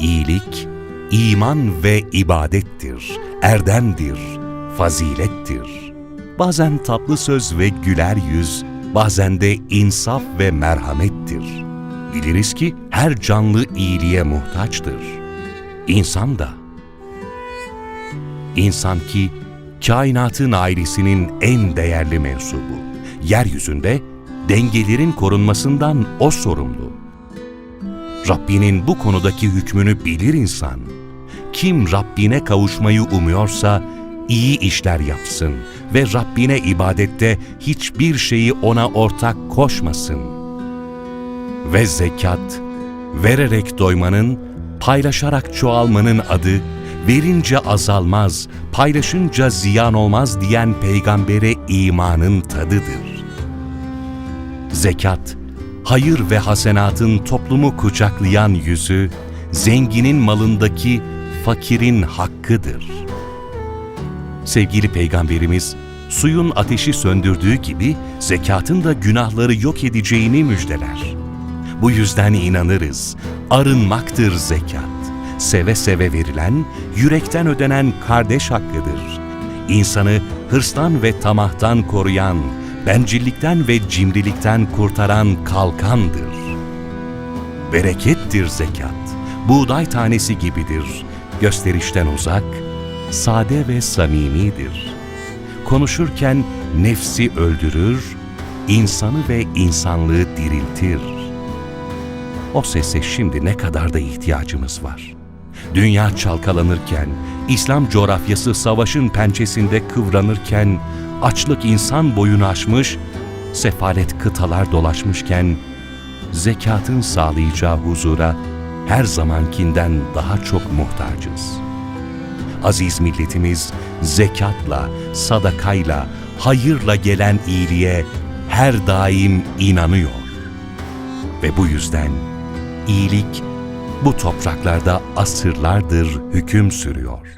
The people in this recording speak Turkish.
İyilik, iman ve ibadettir, erdemdir, fazilettir. Bazen tatlı söz ve güler yüz, bazen de insaf ve merhamettir. Biliriz ki her canlı iyiliğe muhtaçtır. İnsan da. İnsan ki kainatın ailesinin en değerli mensubu. Yeryüzünde dengelerin korunmasından o sorumlu. Rabbinin bu konudaki hükmünü bilir insan. Kim Rabbine kavuşmayı umuyorsa iyi işler yapsın ve Rabbine ibadette hiçbir şeyi ona ortak koşmasın. Ve zekat, vererek doymanın, paylaşarak çoğalmanın adı, verince azalmaz, paylaşınca ziyan olmaz diyen peygambere imanın tadıdır. Zekat, hayır ve hasenatın toplumu kucaklayan yüzü, zenginin malındaki fakirin hakkıdır. Sevgili Peygamberimiz, suyun ateşi söndürdüğü gibi zekatın da günahları yok edeceğini müjdeler. Bu yüzden inanırız, arınmaktır zekat. Seve seve verilen, yürekten ödenen kardeş hakkıdır. İnsanı hırstan ve tamahtan koruyan, bencillikten ve cimrilikten kurtaran kalkandır. Berekettir zekat, buğday tanesi gibidir, gösterişten uzak, sade ve samimidir. Konuşurken nefsi öldürür, insanı ve insanlığı diriltir. O sese şimdi ne kadar da ihtiyacımız var. Dünya çalkalanırken, İslam coğrafyası savaşın pençesinde kıvranırken, açlık insan boyunu aşmış, sefalet kıtalar dolaşmışken, zekatın sağlayacağı huzura her zamankinden daha çok muhtacız. Aziz milletimiz zekatla, sadakayla, hayırla gelen iyiliğe her daim inanıyor. Ve bu yüzden iyilik bu topraklarda asırlardır hüküm sürüyor.